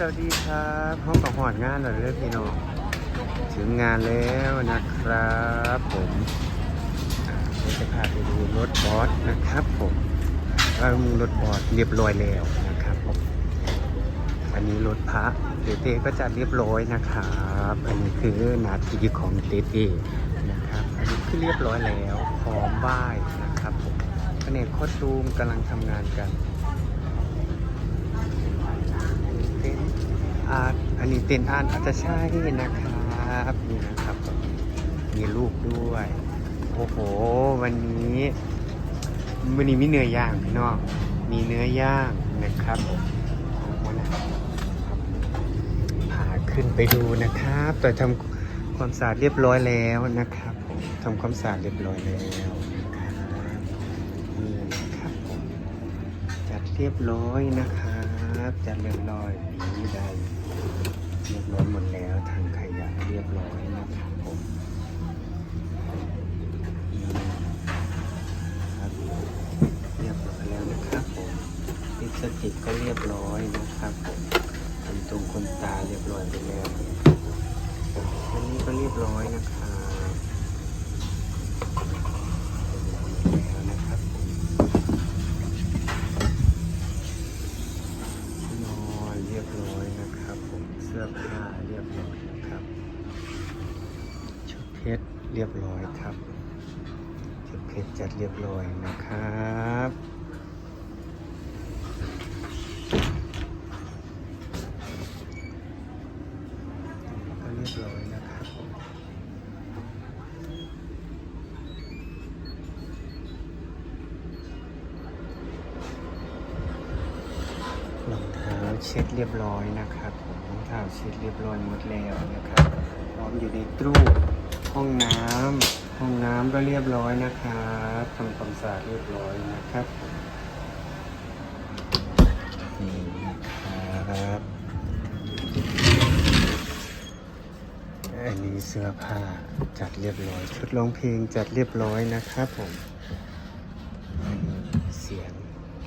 สวัสดีครับห้องกับหอดงานแล้วเด้อพี่น้องถึงงานแล้วนะครับผมเดี๋ยวจะพาไปดูรถบอสนะครับผมว่ารถบอสเรียบร้อยแล้วนะครับผมอันนี้รถพระเตเต้ก็จะเรียบร้อยนะครับอันนี้คือนาทีของเตเต้นะครับอันนี้คือเรียบร้อยแล้วพร้อมไหว้นะครับผมแผนกโคตรตูมกำลังทำงานกันเต้นอา ร์ตอันนี้เต้นอาร์ตอาจจะใช่นะครับนี่นะครับมีลูกด้วยโอ้โห วันนี้วันนี้มีเนื้อย่างพี่น้องมีเนื้อย่างนะครับผมของหัวหน้าพาขึ้นไปดูนะครับแต่ทำความสะอาดเรียบร้อยแล้วนะครับผมทำความสะอาดเรียบร้อยแล้วนี่นะครับผมจัดเรียบร้อยนะครับ จัดเรียบร้อยผีใด เรียบร้อยหมดแล้วทางขยะเรียบร้อยนะครับผมครับเรียบร้อยแล้วนะครับผมลิปสติกก็เรียบร้อยนะครับผมทำตรงคนตาเรียบร้อยไปแล้วอันนี้ก็เรียบร้อยนะครับ ชุดเรเรียบร้อยครับเก็บเพชรจัดเรียบร้อยนะครับ ก็เรียบร้อยนะครับผมรอง เช็ดเรียบร้อยนะครับผมรองเท้าเช็ดเรียบร้อยหมดแล้วนะครับพร้อมอยู่ในตู้ห้องน้ำห้องน้ำก็เรียบร้อยนะครับทำความสะอาดเรียบร้อยนะครับนี่นะครับอันนี้เสื้อผ้าจัดเรียบร้อย ชุดร้องเพลงจัดเรียบร้อยนะครับผมอันนี้เสียง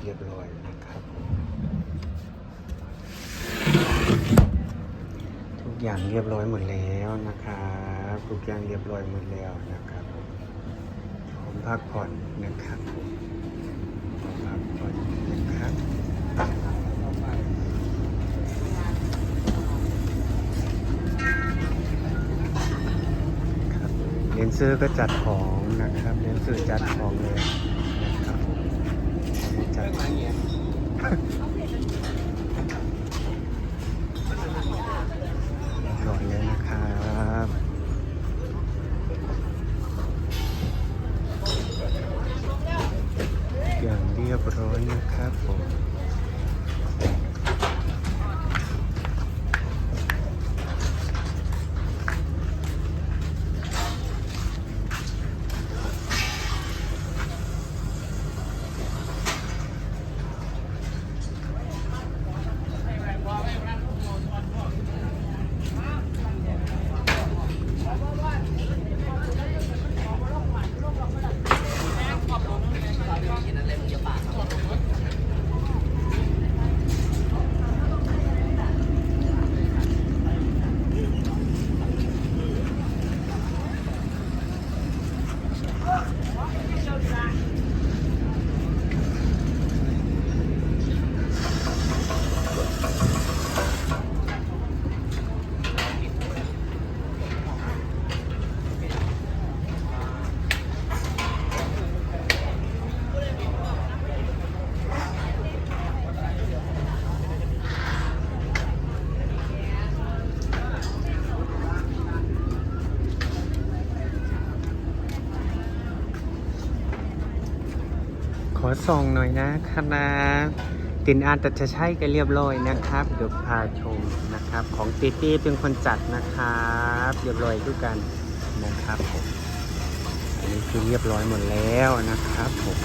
เรียบร้อยนะครับผม อย่างเรียบร้อยหมดแล้วนะครับทุกอย่างเรียบร้อยหมดแล้วนะครับผมพักผ่อนนะครับผมพักผ่อนนะครับเลนเซอร์ก็จัดของนะครับเลนเซอร์จัดของเลยนะครับจัด ย่างเรียบร้อยนะครับผม ขอส่องหน่อยนะคณะตินอาร์ตจะใช่กันเรียบร้อยนะครับ เดี๋ยวพาชมนะครับ ของตีตี้เป็นคนจัดนะครับ เรียบร้อยทุกกันนะครับผมอันนี้คือเรียบร้อยหมดแล้วนะครับผม